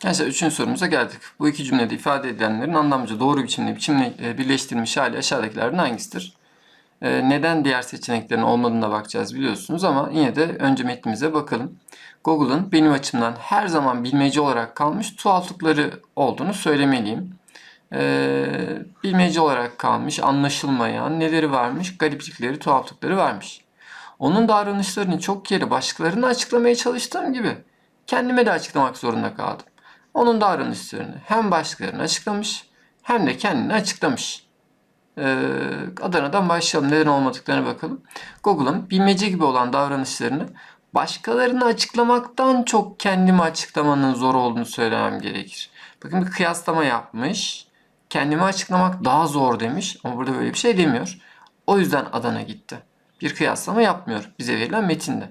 Gençler üçüncü sorumuza geldik. Bu iki cümlede ifade edilenlerin anlamca doğru biçimde biçimle birleştirilmiş hali aşağıdakilerden hangisidir? E, neden diğer seçeneklerin olmadığına bakacağız biliyorsunuz ama yine de önce metnimize bakalım. Google'ın benim açımdan her zaman bilmece olarak kalmış tuhaflıkları olduğunu söylemeliyim. E, bilmece olarak kalmış, anlaşılmayan neleri varmış, gariplikleri, tuhaflıkları varmış. Onun davranışlarını çok kere başkalarına açıklamaya çalıştığım gibi kendime de açıklamak zorunda kaldım. Onun davranışlarını hem başkalarına açıklamış hem de kendine açıklamış. Ee, Adana'dan başlayalım. Neden olmadıklarına bakalım. Google'ın bilmece gibi olan davranışlarını başkalarına açıklamaktan çok kendime açıklamanın zor olduğunu söylemem gerekir. Bakın bir kıyaslama yapmış. Kendime açıklamak daha zor demiş ama burada böyle bir şey demiyor. O yüzden Adana gitti. Bir kıyaslama yapmıyor bize verilen metinde.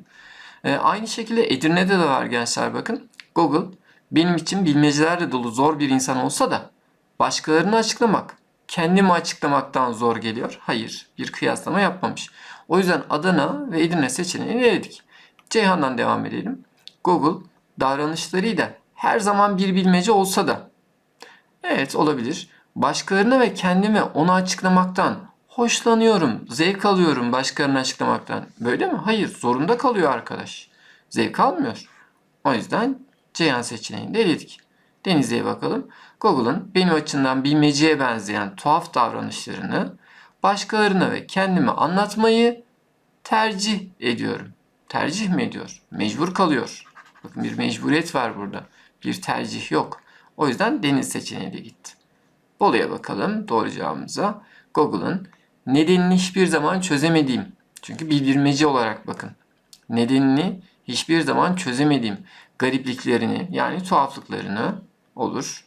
Ee, aynı şekilde Edirne'de de var gençler bakın. Google benim için bilmecelerle dolu zor bir insan olsa da başkalarını açıklamak kendimi açıklamaktan zor geliyor. Hayır bir kıyaslama yapmamış. O yüzden Adana ve Edirne seçeneğini eledik. Ceyhan'dan devam edelim. Google davranışlarıyla her zaman bir bilmece olsa da Evet olabilir. Başkalarına ve kendime onu açıklamaktan hoşlanıyorum, zevk alıyorum başkalarına açıklamaktan. Böyle mi? Hayır, zorunda kalıyor arkadaş. Zevk almıyor. O yüzden Ceyhan seçeneğini de eledik. Denizli'ye bakalım. Google'ın benim açımdan bilmeceye benzeyen tuhaf davranışlarını başkalarına ve kendime anlatmayı tercih ediyorum. Tercih mi ediyor? Mecbur kalıyor. Bakın bir mecburiyet var burada. Bir tercih yok. O yüzden deniz seçeneği de gitti. Bolu'ya bakalım doğru cevabımıza. Google'ın nedenini hiçbir zaman çözemediğim. Çünkü bildirmeci olarak bakın. Nedenini hiçbir zaman çözemediğim garipliklerini yani tuhaflıklarını olur.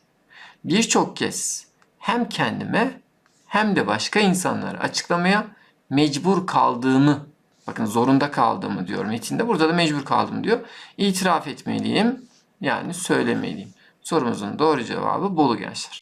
Birçok kez hem kendime hem de başka insanlara açıklamaya mecbur kaldığımı bakın zorunda kaldığımı diyor metinde. Burada da mecbur kaldım diyor. İtiraf etmeliyim yani söylemeliyim. Sorumuzun doğru cevabı Bolu gençler.